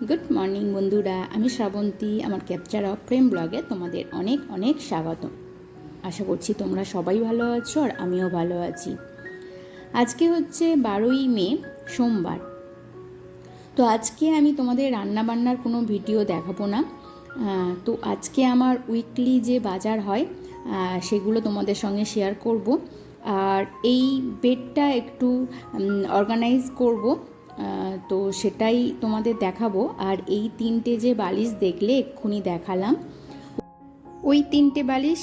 Good morning বন্ধুরা। আমি শ্রাবন্তী, আমার ক্যাপচার অফ প্রেম ব্লগে তোমাদের অনেক অনেক স্বাগত আশা করছি তোমরা সবাই ভালো আছো আর আমিও ভালো আছি। আজকে হচ্ছে বারোই মে, সোমবার। তো আজকে আমি তোমাদের রান্না বান্নার কোনো ভিডিও দেখাবো না। তো আজকে আমার উইকলি যে বাজার হয় সেগুলো তোমাদের সঙ্গে শেয়ার করব। আর এই বেডটা একটু অর্গানাইজ করব। তো সেটাই তোমাদের দেখাবো। আর এই তিনটে যে বালিশ দেখলে এক্ষুনি দেখালাম। ওই তিনটে বালিশ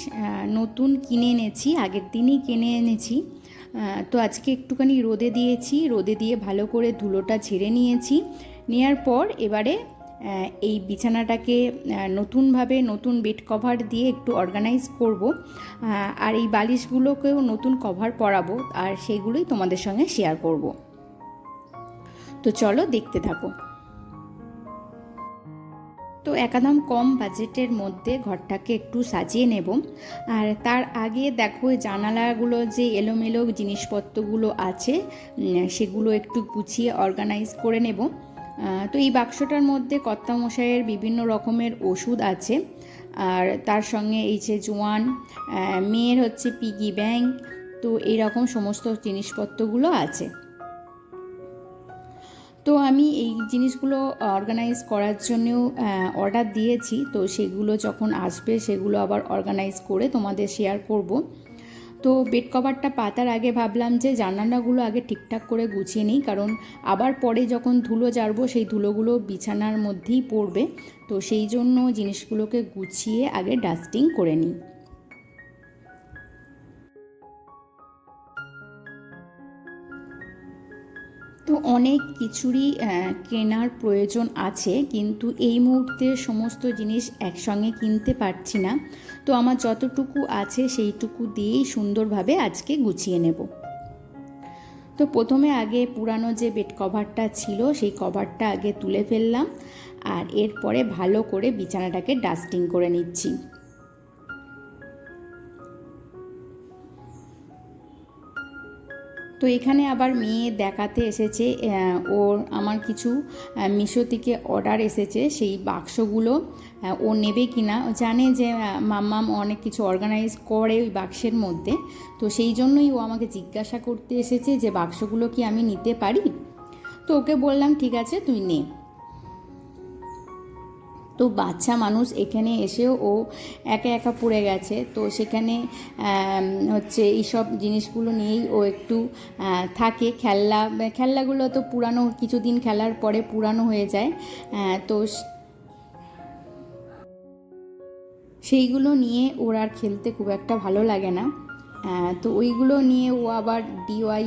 নতুন কিনে এনেছি, আগের দিনই কিনে এনেছি। তো আজকে একটুখানি রোদে দিয়েছি, রোদে দিয়ে ভালো করে ধুলোটা ঝেড়ে নিয়েছি। নেওয়ার পর এবারে এই বিছানাটাকে নতুনভাবে নতুন বেড কভার দিয়ে একটু অর্গানাইজ করব। আর এই বালিশগুলোকেও নতুন কভার পরাবো, আর সেগুলোই তোমাদের সঙ্গে শেয়ার করব। তো চলো দেখতে থাকো। তো একাদম কম বাজেটের মধ্যে ঘরটাকে একটু সাজিয়ে নেব। আর তার আগে দেখো জানালাগুলো যে এলোমেলো জিনিসপত্রগুলো আছে সেগুলো একটু গুছিয়ে অর্গানাইজ করে নেব। তো এই বাক্সটার মধ্যে কর্তামশাইয়ের বিভিন্ন রকমের ওষুধ আছে। আর তার সঙ্গে এই যে জোয়ান মেয়ের হচ্ছে পিগি ব্যাংক তো এইরকম সমস্ত জিনিসপত্রগুলো আছে। তো আমি এই জিনিসগুলো অর্গানাইজ করার জন্যও অর্ডার দিয়েছি। তো সেগুলো যখন আসবে, সেগুলো আবার অর্গানাইজ করে তোমাদের শেয়ার করব। তো বেড কভারটা পাতার আগে ভাবলাম যে জানালাগুলো আগে ঠিকঠাক করে গুছিয়ে নিই, কারণ আবার পরে যখন ধুলো জারবো সেই ধুলোগুলো বিছানার মধ্যেই পড়বে। তো সেই জন্য জিনিসগুলোকে গুছিয়ে আগে ডাস্টিং করে নিই। তো অনেক কিছুরই কেনার প্রয়োজন আছে, কিন্তু এই মুহূর্তে সমস্ত জিনিস একসঙ্গে কিনতে পারছি না। তো আমার যতটুকু আছে সেইটুকু দিয়েই সুন্দরভাবে আজকে গুছিয়ে নেব। তো প্রথমে আগে পুরানো যে বেড কভারটা ছিল, সেই কভারটা আগে তুলে ফেললাম, আর এরপরে ভালো করে বিছানাটাকে ডাস্টিং করে নিচ্ছি। তো এখানে আবার মেয়ে দেখাতে এসেছে ওর আমার কিছু মিশো থেকে অর্ডার এসেছে সেই বাক্সগুলো ও নেবে কি না জানে যে মাম্মাম অনেক কিছু অর্গানাইজ করে ওই বাক্সের মধ্যে। তো সেই জন্যই ও আমাকে জিজ্ঞাসা করতে এসেছে যে, বাক্সগুলো কি আমি নিতে পারি? তো ওকে বললাম, ঠিক আছে, তুই নে। তো বাচ্চা মানুষ এখানে এসেও ও একা একা পড়ে গেছে। তো সেখানে হচ্ছে এইসব জিনিসগুলো নিয়েই ও একটু থাকে। খেলনা খেলনাগুলো তো পুরানো, কিছুদিন খেলার পরে পুরানো হয়ে যায়। তো সেইগুলো নিয়ে ওর আর খেলতে খুব একটা ভালো লাগে না। তো ওইগুলো নিয়ে ও আবার ডিওয়াই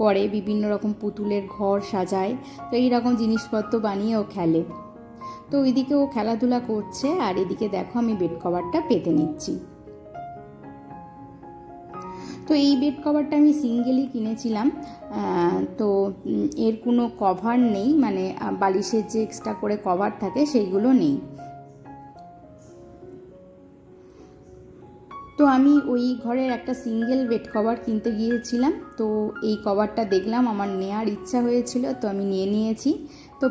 করে। বিভিন্ন রকম পুতুলের ঘর সাজায়। তো এই রকম জিনিসপত্র বানিয়ে ও খেলে। তো ওইদিকে ও খেলাধুলা করছে, আর এদিকে দেখো আমি বেড কভারটা পেতে নিচ্ছি। তো এই বেড কভারটা আমি সিঙ্গেলই কিনেছিলাম তো এর কোনো কভার নেই মানে বালিশের যে এক্সট্রা করে কভার থাকে সেইগুলো নেই। তো আমি ওই ঘরের একটা সিঙ্গেল বেড কভার কিনতে গিয়েছিলাম, তো এই কভারটা দেখলাম, আমার নেওয়ার ইচ্ছা হয়েছিল, তো আমি নিয়ে নিয়েছি।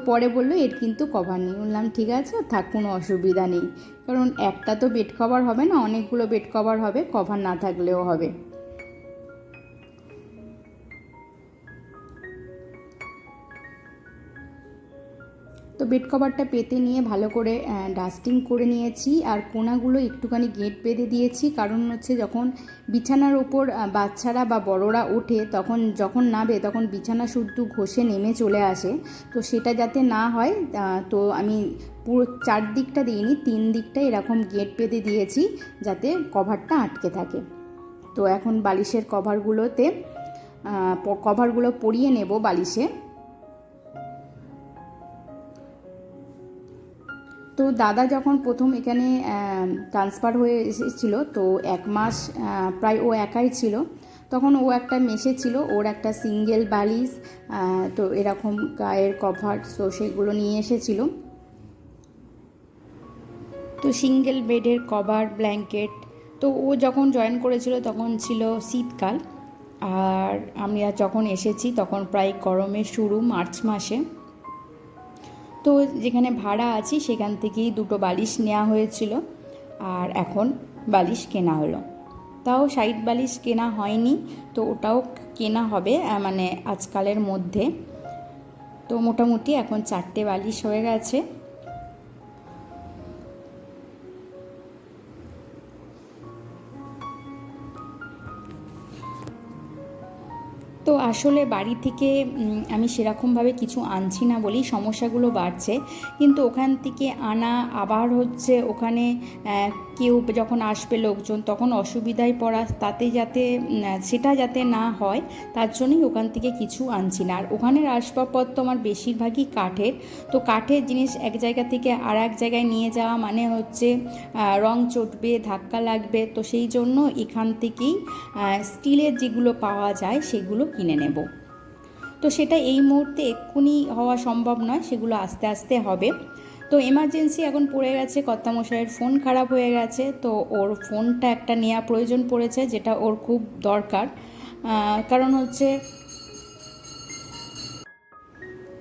পরে বলল, এর কিন্তু কভার নেই। বললাম, ঠিক আছে, থাক, কোনো অসুবিধা নেই। কারণ একটা তো বেড কভার হবে না, অনেকগুলো বেড কভার হবে কভার না থাকলেও হবে। তো বেড কভারটা পেতে নিয়ে ভালো করে ডাস্টিং করে নিয়েছি। আর কোনাগুলো একটুখানি গেট বেঁধে দিয়েছি। কারণ হচ্ছে যখন বিছানার ওপর বাচ্চারা বা বড়রা ওঠে, তখন যখন নাবে তখন বিছানা শুদ্ধ ঘষে নেমে চলে আসে। তো সেটা যাতে না হয় তো আমি পুরো চারদিকটা দিইনি, তিন দিকটা এরকম গেট বেঁধে দিয়েছি, যাতে কভারটা আটকে থাকে। তো এখন বালিশের কভারগুলোতে কভারগুলো পরিয়ে নেব বালিশে। তো দাদা যখন প্রথম এখানে ট্রান্সফার হয়ে এসেছিল, তো এক মাস প্রায় ও একাই ছিল। তখন ও একটা মেশে ছিল, ওর একটা সিঙ্গেল বালিশ তো এরকম গায়ের কভার তো সেগুলো নিয়ে এসেছিল। তো সিঙ্গেল বেডের কভার ব্ল্যাঙ্কেট তো ও যখন জয়েন করেছিল তখন ছিল শীতকাল। আর আমরা যখন এসেছি তখন প্রায় গরমের শুরু, মার্চ মাসে। তো যেখানে ভাড়া আছি, সেখান থেকেই দুটো বালিশ নেওয়া হয়েছিল। আর এখন বালিশ কেনা হলো। তাও সাইড বালিশ কেনা হয়নি, তো ওটাও কেনা হবে মানে আজকালের মধ্যে। তো মোটামুটি এখন চারটে বালিশ হয়ে গেছে। আসলে বাড়ি থেকে আমি সেরকমভাবে কিছু আনছি না বলেই সমস্যাগুলো বাড়ছে। কিন্তু ওখান থেকে আনা, আবার হচ্ছে ওখানে কেউ যখন আসবে লোকজন, তখন অসুবিধায় পড়া, তাতে যাতে সেটা যাতে না হয়, তার জন্যই ওখান থেকে কিছু আনছি না। আর ওখানের আসবাবপত্র আমার বেশিরভাগই কাঠের। তো কাঠের জিনিস এক জায়গা থেকে আর এক জায়গায় নিয়ে যাওয়া মানে হচ্ছে রং চটবে, ধাক্কা লাগবে। তো সেই জন্য এখান থেকেই স্টিলের যেগুলো পাওয়া যায়, সেগুলো কিনে নেব। তো সেটা এই মুহূর্তে এক্ষুনি হওয়া সম্ভব নয়, সেগুলো আস্তে আস্তে হবে। তো এমার্জেন্সি এখন পড়ে গেছে, কর্তামশাইয়ের ফোন খারাপ হয়ে গেছে, তো ওর ফোনটা একটা নেওয়া প্রয়োজন পড়েছে, যেটা ওর খুব দরকার। কারণ হচ্ছে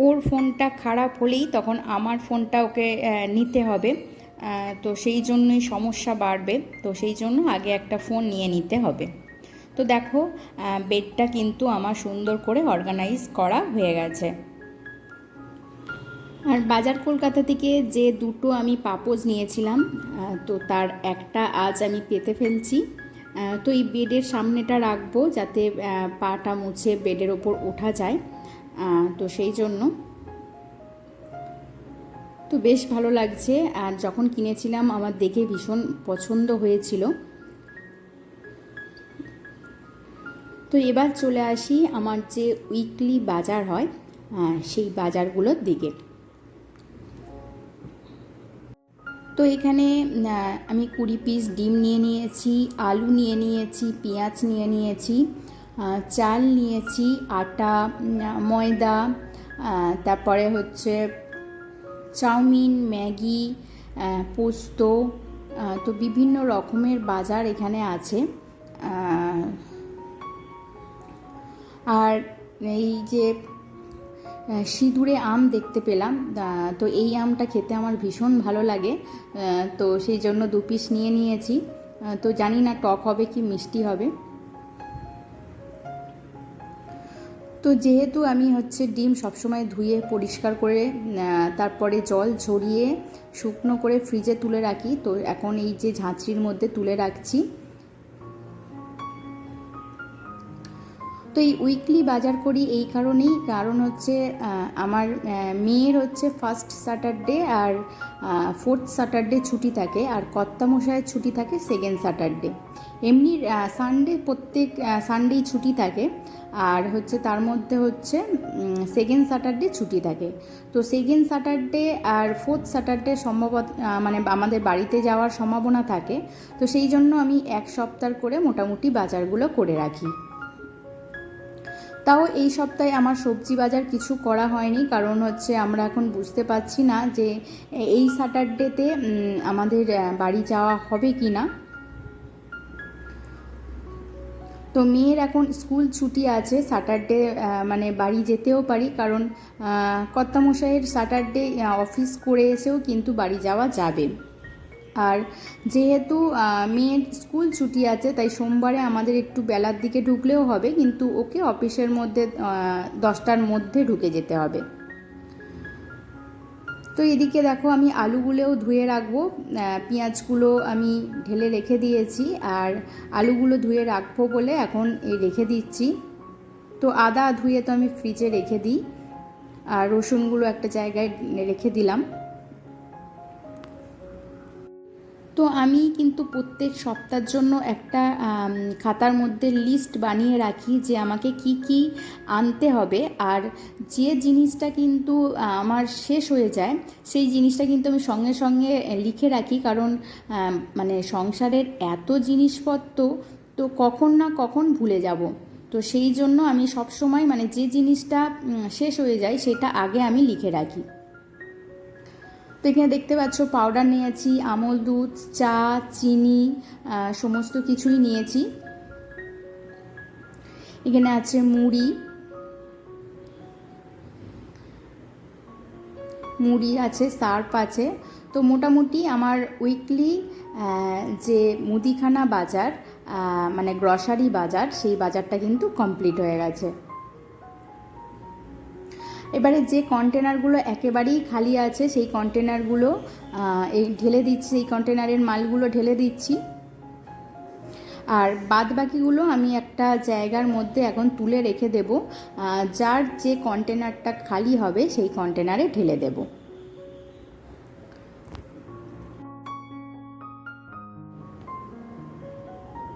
ওর ফোনটা খারাপ হলেই তখন আমার ফোনটা ওকে নিতে হবে। তো সেই জন্যই সমস্যা বাড়বে, তো সেই জন্য আগে একটা ফোন নিয়ে নিতে হবে। তো দেখো বেডটা কিন্তু আমার সুন্দর করে অর্গানাইজ করা হয়ে গেছে। আর বাজার কলকাতা থেকে যে দুটো আমি পাপোজ নিয়েছিলাম তো তার একটা আজ আমি পেতে ফেলছি। তো এই বেডের সামনেটা রাখব যাতে পাটা মুছে বেডের ওপর ওঠা যায়। তো সেই জন্য। তো বেশ ভালো লাগছে। আর যখন কিনেছিলাম, আমার দেখে ভীষণ পছন্দ হয়েছিল। তো এবার চলে আসি আমার যে উইকলি বাজার হয় সেই বাজারগুলোর দিকে। তো এখানে আমি কুড়ি পিস ডিম নিয়ে নিয়েছি, আলু নিয়ে নিয়েছি, পেঁয়াজ নিয়ে নিয়েছি চাল নিয়েছি, আটা ময়দা তারপরে হচ্ছে চাউমিন, ম্যাগি পোস্ত তো বিভিন্ন রকমের বাজার এখানে আছে। আর এই যে সিঁদুরে আম দেখতে পেলাম তো এই আমটা খেতে আমার ভীষণ ভালো লাগে তো সেই জন্য দু পিস নিয়ে নিয়েছি তো জানি না টক হবে কি মিষ্টি হবে। তো যেহেতু আমি হচ্ছে ডিম সবসময় ধুয়ে পরিষ্কার করে তারপরে জল ঝরিয়ে শুকনো করে ফ্রিজে তুলে রাখি, তো এখন এই যে ঝাঁচড়ির মধ্যে তুলে রাখছি তো এই উইকলি বাজার করি এই কারণেই। কারণ হচ্ছে আমার মেয়ের হচ্ছে ফার্স্ট স্যাটারডে আর ফোর্থ স্যাটারডে ছুটি থাকে আর কর্তামশায়ের ছুটি থাকে সেকেন্ড স্যাটারডে এমনি সানডে প্রত্যেক সানডেই ছুটি থাকে আর হচ্ছে তার মধ্যে হচ্ছে সেকেন্ড স্যাটারডে ছুটি থাকে। তো সেকেন্ড স্যাটারডে আর ফোর্থ স্যাটারডে সম্ভবত মানে আমাদের বাড়িতে যাওয়ার সম্ভাবনা থাকে। তো সেই জন্য আমি এক সপ্তাহ করে মোটামুটি বাজারগুলো করে রাখি। তাও এই সপ্তাহে আমার সবজি বাজার কিছু করা হয়নি, কারণ হচ্ছে আমরা এখন বুঝতে পারছি না যে এই স্যাটারডেতে আমাদের বাড়ি যাওয়া হবে কি না তো মেয়ের এখন স্কুল ছুটি আছে স্যাটারডে মানে বাড়ি যেতেও পারি, কারণ কর্তামশাইয়ের স্যাটারডে অফিস করে এসেও কিন্তু বাড়ি যাওয়া যাবে। আর যেহেতু মেয়ের স্কুল ছুটি আছে, তাই সোমবারে আমাদের একটু বেলার দিকে ঢুকলেও হবে, কিন্তু ওকে অফিসের মধ্যে দশটার মধ্যে ঢুকে যেতে হবে। তো এদিকে দেখো, আমি আলুগুলোও ধুয়ে রাখব। পেঁয়াজগুলো আমি ঢেলে রেখে দিয়েছি, আর আলুগুলো ধুয়ে রাখব বলে এখন এই রেখে দিচ্ছি। তো আদা ধুয়ে তো আমি ফ্রিজে রেখে দিই, আর রসুনগুলো একটা জায়গায় রেখে দিলাম। তো আমি কিন্তু প্রত্যেক সপ্তাহের জন্য একটা খাতার মধ্যে লিস্ট বানিয়ে রাখি যে আমাকে কি কি আনতে হবে। আর যে জিনিসটা কিন্তু আমার শেষ হয়ে যায়, সেই জিনিসটা কিন্তু আমি সঙ্গে সঙ্গে লিখে রাখি। কারণ মানে সংসারের এত জিনিসপত্র, তো কখন না কখন ভুলে যাব। তো সেই জন্য আমি সব সময় মানে যে জিনিসটা শেষ হয়ে যায়, সেটা আগে আমি লিখে রাখি। তো এখানে দেখতে পাচ্ছ পাউডার নিয়েছি, আমল দুধ, চা, চিনি সমস্ত কিছুই নিয়েছি। এখানে আছে মুড়ি। মুড়ি আছে, সার্ফ আছে। তো মোটামুটি আমার উইকলি যে মুদিখানা বাজার মানে গ্রসারি বাজার, সেই বাজারটা কিন্তু কমপ্লিট হয়ে গেছে। এবারে যে কন্টেনারগুলো একেবারেই খালি আছে, সেই কন্টেনারগুলো এই ঢেলে দিচ্ছি এই কন্টেনারের মালগুলো ঢেলে দিচ্ছি। আর বাদ বাকিগুলো আমি একটা জায়গার মধ্যে এখন তুলে রেখে দেব যার যে কন্টেনারটা খালি হবে, সেই কন্টেনারে ঢেলে দেব।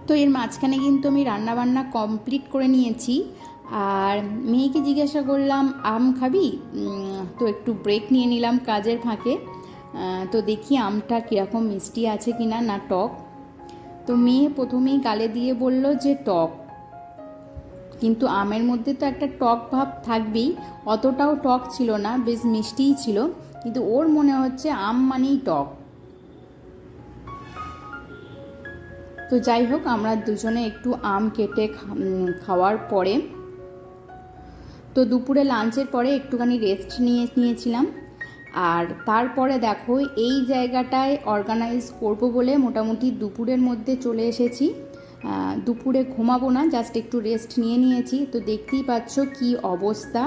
তো এর মাঝখানে কিন্তু আমি রান্নাবান্না কমপ্লিট করে নিয়েছি। আর মেয়েকে জিজ্ঞাসা করলাম, আম খাবি? তো একটু ব্রেক নিয়ে নিলাম কাজের ফাঁকে। তো দেখি আমটা কীরকম মিষ্টি আছে কি না না টক। তো মেয়ে প্রথমেই গালে দিয়ে বলল যে, টক। কিন্তু আমের মধ্যে তো একটা টক ভাব থাকবেই, অতটাও টক ছিল না, বেশ মিষ্টিই ছিল। কিন্তু ওর মনে হচ্ছে আম মানেই টক। তো যাই হোক, আমরা দুজনে একটু আম কেটে খাওয়ার পরে তো দুপুরে লাঞ্চের পরে একটুখানি রেস্ট নিয়ে, নিয়েছিলাম। আর তারপরে দেখো, এই জায়গাটায় অর্গানাইজ করব বলে মোটামুটি দুপুরের মধ্যে চলে এসেছি। দুপুরে ঘুমাবো না জাস্ট একটু রেস্ট নিয়ে নিয়েছি। তো দেখতেই পাচ্ছ কি অবস্থা।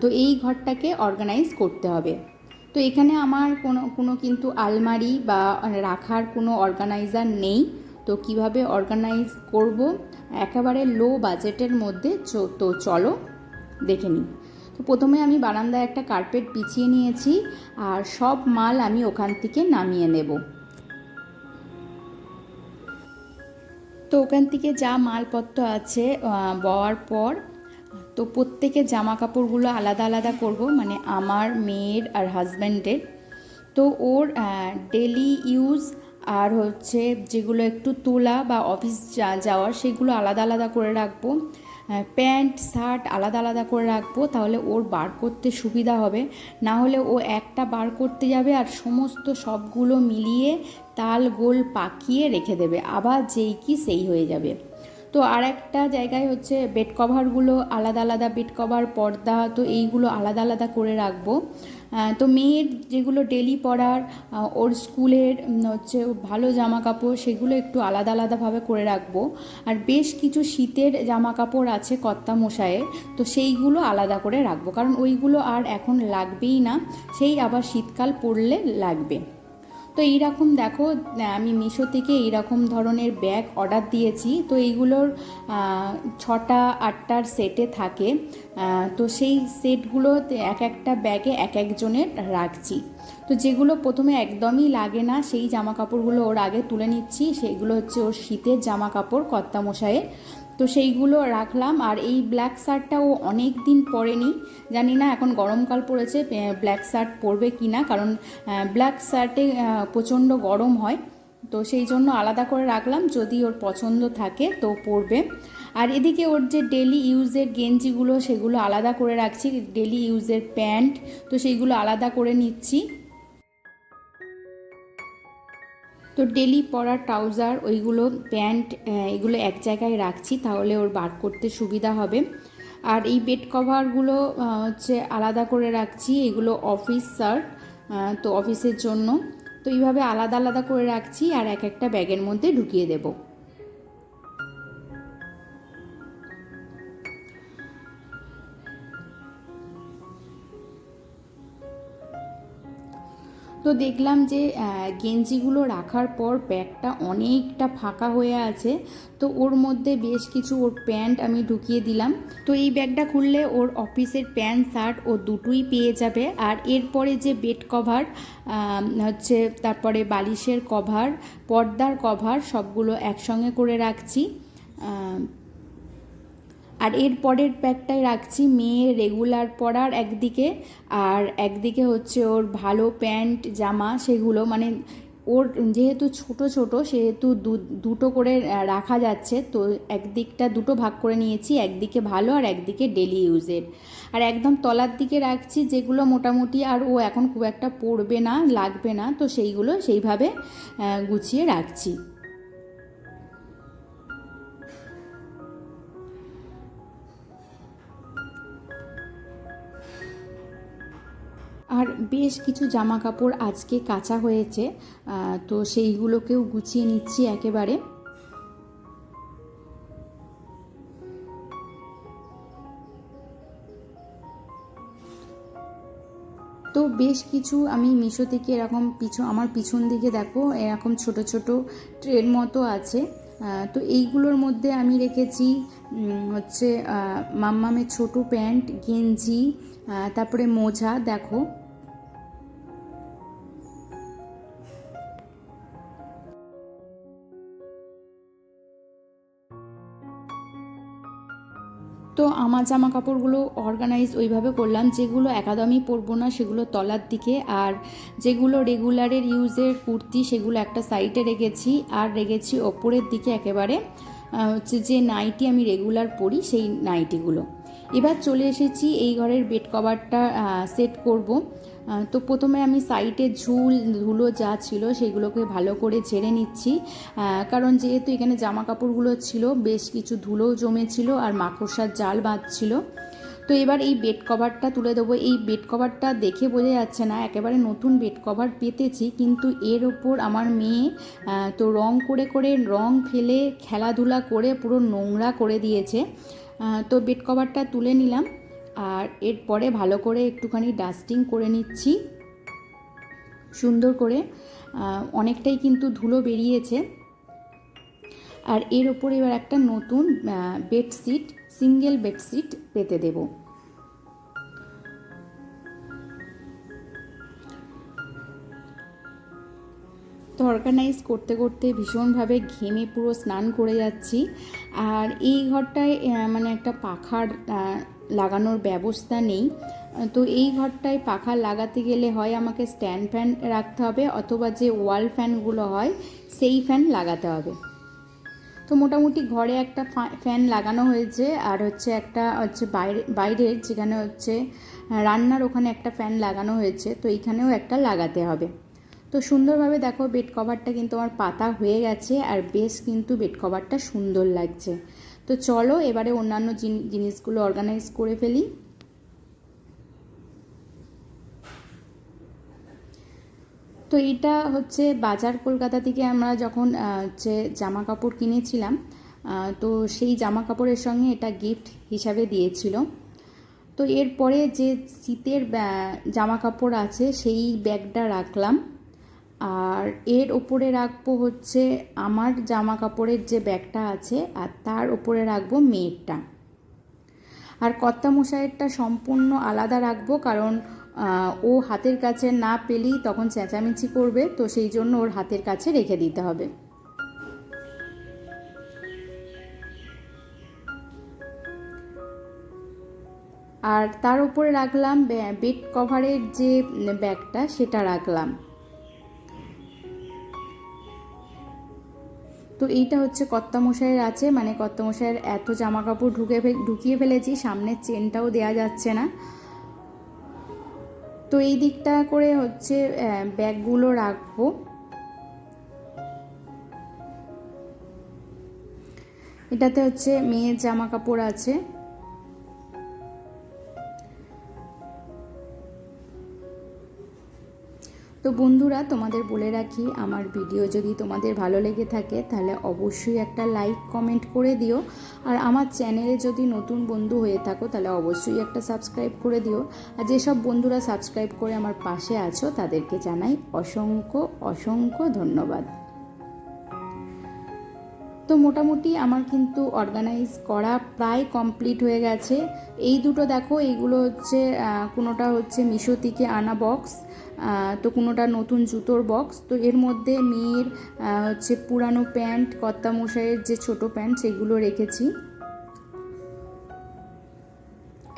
তো এই ঘরটাকে অর্গানাইজ করতে হবে। তো এখানে আমার কোনো কোনো কিন্তু আলমারি বা রাখার কোনো অর্গানাইজার নেই। তো কীভাবে অর্গানাইজ করব? একেবারে লো বাজেটের মধ্যে তো চলো। দেখে নিই। তো প্রথমে আমি বারান্দায় একটা কার্পেট বিছিয়ে নিয়েছি আর সব মাল আমি ওখান থেকে নামিয়ে নেব। তো ওখান থেকে যা মালপত্র আছে বওয়ার পর, তো প্রত্যেকের জামা কাপড়গুলো আলাদা আলাদা করব মানে আমার মেয়ের আর হাজব্যান্ডের তো ওর ডেলি ইউজ আর হচ্ছে যেগুলো একটু তোলা বা অফিস যাওয়ার সেগুলো আলাদা আলাদা করে রাখব। প্যান্ট, শার্ট আলাদা আলাদা করে রাখব, তাহলে ওর বার করতে সুবিধা হবে। না হলে ও একটা বার করতে যাবে আর সমস্ত সবগুলো মিলিয়ে তাল গোল পাকিয়ে রেখে দেবে, আবার যেই কি সেই হয়ে যাবে। তো আর একটা জায়গায় হচ্ছে বেড কভারগুলো আলাদা আলাদা বেড কভার পর্দা, তো এইগুলো আলাদা আলাদা করে রাখব। তো মেয়ের যেগুলো ডেলি পড়ার ওর স্কুলের হচ্ছে ভালো জামা কাপড় সেগুলো একটু আলাদা আলাদাভাবে করে রাখব। আর বেশ কিছু শীতের জামা কাপড় আছে কর্তা মশাইয়ের, তো সেইগুলো আলাদা করে রাখব। কারণ ওইগুলো আর এখন লাগবেই না, সেই আবার শীতকাল পড়লে লাগবে। তো এইরকম দেখো আমি মিশো থেকে এইরকম ধরনের ব্যাগ অর্ডার দিয়েছি। তো এইগুলোর ছটা, আটটার সেটে থাকে। তো সেই সেটগুলো এক একটা ব্যাগে এক একজনের রাখছি। তো যেগুলো প্রথমে একদমই লাগে না, সেই জামা কাপড়গুলো ওর আগে তুলে নিচ্ছি। সেইগুলো হচ্ছে ওর শীতের জামা কাপড় কর্তামশাইয়ের। তো সেইগুলো রাখলাম। আর এই ব্ল্যাক শার্টটা ও অনেক দিন পরেনি। জানি না এখন গরমকাল পড়েছে ব্ল্যাক শার্ট পরবে কি না কারণ ব্ল্যাক শার্টে প্রচণ্ড গরম হয়। তো সেই জন্য আলাদা করে রাখলাম। যদি ওর পছন্দ থাকে তো পরবে। আর এদিকে ওর যে ডেলি ইউজের গেঞ্জিগুলো, সেগুলো আলাদা করে রাখছি। ডেলি ইউজের প্যান্ট, তো সেইগুলো আলাদা করে নিচ্ছি। তো ডেলি পরা ট্রাউজার ওইগুলো প্যান্ট এগুলো এক জায়গায় রাখছি, তাহলে ওর বার করতে সুবিধা হবে। আর এই বেড কভারগুলো হচ্ছে আলাদা করে রাখছি, এগুলো অফিস শার্ট তো অফিসের জন্য। তো এইভাবে আলাদা আলাদা করে রাখছি, আর এক একটা ব্যাগের মধ্যে ঢুকিয়ে দেবো। তো দেখলাম যে গেঞ্জিগুলো রাখার পর ব্যাগটা অনেকটা ফাঁকা হয়ে আছে। তো ওর মধ্যে বেশ কিছু ওর প্যান্ট আমি ঢুকিয়ে দিলাম। তো এই ব্যাগটা খুললে ওর অফিসের প্যান্ট, শার্ট ও দুটোই পেয়ে যাবে। আর এরপরে যে বেড কভার হচ্ছে তারপরে বালিশের কভার, পর্দার কভার সবগুলো একসঙ্গে করে রাখছি। আর এর পরের ব্যাগটায় রাখছি মেয়ের রেগুলার পরার একদিকে। আর একদিকে হচ্ছে ওর ভালো প্যান্ট, জামা সেগুলো। মানে ওর যেহেতু ছোট ছোট সেহেতু দুটো করে রাখা যাচ্ছে। তো একদিকটা দুটো ভাগ করে নিয়েছি, একদিকে ভালো আর একদিকে ডেলি ইউজের আর একদম তলার দিকে রাখছি যেগুলো মোটামুটি আর ও এখন খুব একটা পড়বে না, লাগবে না। তো সেইগুলো সেইভাবে গুছিয়ে রাখছি। আর বেশ কিছু জামা কাপড় আজকে কাঁচা হয়েছে তো সেইগুলোকেও গুছিয়ে নিচ্ছি একেবারে। তো বেশ কিছু আমি মিশো থেকে এরকম পিছন আমার পিছন দিকে দেখো, এরকম ছোট ছোট ট্রেন মতো আছে। তো এইগুলোর মধ্যে আমি রেখেছি হচ্ছে মাম্মামের ছোট প্যান্ট, গেঞ্জি তারপরে মোজা, দেখো। আমার জামা কাপড়গুলো অর্গানাইজ ওইভাবে করলাম, যেগুলো একদমই পরবো না সেগুলো তলার দিকে, আর যেগুলো রেগুলারের ইউজের কুর্তি সেগুলো একটা সাইডে রেখেছি, আর রেখেছি ওপরের দিকে একেবারে। হচ্ছে যে নাইটি আমি রেগুলার পরি সেই নাইটিগুলো এবার চলে এসেছি এই ঘরের বেড কভারটা সেট করব। তো প্রথমে আমি সাইডে ঝুল, ধুলো যা ছিল সেগুলোকে ভালো করে ঝেড়ে নিচ্ছি। কারণ যেহেতু এখানে জামা কাপড়গুলো ছিল, বেশ কিছু ধুলোও জমেছিল আর মাকড়সার জাল বাঁধছিল। তো এবার এই বেড কভারটা তুলে দেবো। এই বেড কভারটা দেখে বোঝা যাচ্ছে না, একেবারে নতুন বেড কভার পেতেছি, কিন্তু এর ওপর আমার মেয়ে তো রং করে করে রং ফেলে খেলাধুলা করে পুরো নোংরা করে দিয়েছে। তো বেড কভারটা তুলে নিলাম আর এরপরে ভালো করে একটুখানি ডাস্টিং করে নিচ্ছি। সুন্দর করে অনেকটাই কিন্তু ধুলো বেরিয়েছে। আর এর ওপর এবার একটা নতুন বেডশিট সিঙ্গেল বেডশিট পেতে দেব। তো অর্গানাইজ করতে করতে ভীষণভাবে ঘেমে পুরো স্নান করে যাচ্ছি। আর এই ঘরটায় মানে একটা পাখার লাগানোর ব্যবস্থা নেই। তো এই ঘরটায় পাখা লাগাতে গেলে হয় আমাকে স্ট্যান্ড ফ্যান রাখতে হবে, অথবা যে ওয়াল ফ্যানগুলো হয়, সেই ফ্যান লাগাতে হবে। তো মোটামুটি ঘরে একটা ফ্যান লাগানো হয়েছে, আর হচ্ছে একটা হচ্ছে বাইরে বাইরের যেখানে হচ্ছে রান্নার ওখানে একটা ফ্যান লাগানো হয়েছে, তো এইখানেও একটা লাগাতে হবে। তো সুন্দরভাবে দেখো বেড কভারটা কিন্তু আমার পাতা হয়ে গেছে, আর বেশ কিন্তু বেড কভারটা সুন্দর লাগছে। তো চলো এবারে অন্যান্য জিনিসগুলো অর্গানাইজ করে ফেলি। তো এটা হচ্ছে বাজার কলকাতা থেকে আমরা যখন হচ্ছে জামা কাপড় কিনেছিলাম তো সেই জামা কাপড়ের সঙ্গে এটা গিফট হিসাবে দিয়েছিল। তো এরপরে যে শীতের জামা কাপড় আছে সেই ব্যাগটা রাখলাম। আর এর ওপরে রাখব হচ্ছে আমার জামা কাপড়ের যে ব্যাগটা আছে, আর তার ওপরে রাখব মেয়েরটা। আর কর্তা মশাইয়েরটা সম্পূর্ণ আলাদা রাখব, কারণ ও হাতের কাছে না পেলেই তখন চেঁচামেচি করবে, তো সেই জন্য ওর হাতের কাছে রেখে দিতে হবে। আর তার উপরে রাখলাম বেড কভারের যে ব্যাগটা, সেটা রাখলাম। তো এইটা হচ্ছে কর্তামশাইয়ের আছে মানে কর্তামশাইয়ের এত জামা কাপড় ঢুকে ঢুকিয়ে ফেলেছি, সামনের চেনটাও দেয়া যাচ্ছে না। তো এই দিকটা করে হচ্ছে ব্যাগগুলো রাখব। এটাতে হচ্ছে মেয়ের জামা কাপড় আছে। তো বন্ধুরা, তোমাদের বলে রাখি, আমার ভিডিও যদি তোমাদের ভালো লেগে থাকে, তাহলে অবশ্যই একটা লাইক, কমেন্ট করে দিও। আর আমার চ্যানেলে যদি নতুন বন্ধু হয়ে থাকো, তাহলে অবশ্যই একটা সাবস্ক্রাইব করে দিও। আর যেসব বন্ধুরা সাবস্ক্রাইব করে আমার পাশে আছো, তাদেরকে জানাই অসংখ্য অসংখ্য ধন্যবাদ। তো মোটামুটি আমার কিন্তু অর্গানাইজ করা প্রায় কমপ্লিট হয়ে গেছে। এই দুটো দেখো এইগুলো হচ্ছে কোনোটা হচ্ছে মিশো থেকে আনা বক্স তো কোনোটা নতুন জুতোর বক্স তো এর মধ্যে মেয়ের হচ্ছে পুরানো প্যান্ট কর্তা মশাইয়ের যে ছোট প্যান্ট, সেগুলো রেখেছি।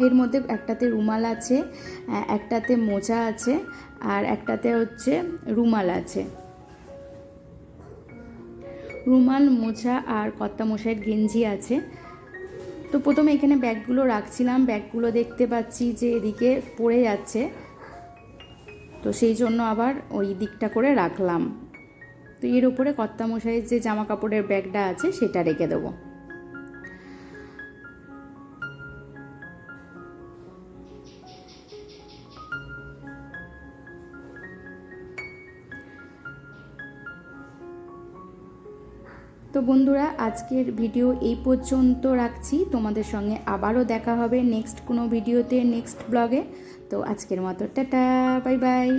এর মধ্যে একটাতে রুমাল আছে একটাতে মোজা আছে, আর একটাতে হচ্ছে রুমাল আছে। রুমাল মোছা আর কর্তা মশাইয়ের গেঞ্জি আছে। তো প্রথমে এখানে ব্যাগগুলো রাখছিলাম। ব্যাগগুলো দেখতে পাচ্ছি যে এদিকে পড়ে যাচ্ছে। তো সেই জন্য আবার ওই দিকটা করে রাখলাম। তো এর উপরে কর্তা মশাইয়ের যে জামা কাপড়ের ব্যাগটা আছে, সেটা রেখে দেবো। বন্ধুরা, আজকের ভিডিও এই পর্যন্ত রাখছি। তোমাদের সঙ্গে আবারও দেখা হবে নেক্সট কোনো ভিডিওতে, নেক্সট ব্লগে। তো আজকের মতো, টাটা, বাই বাই।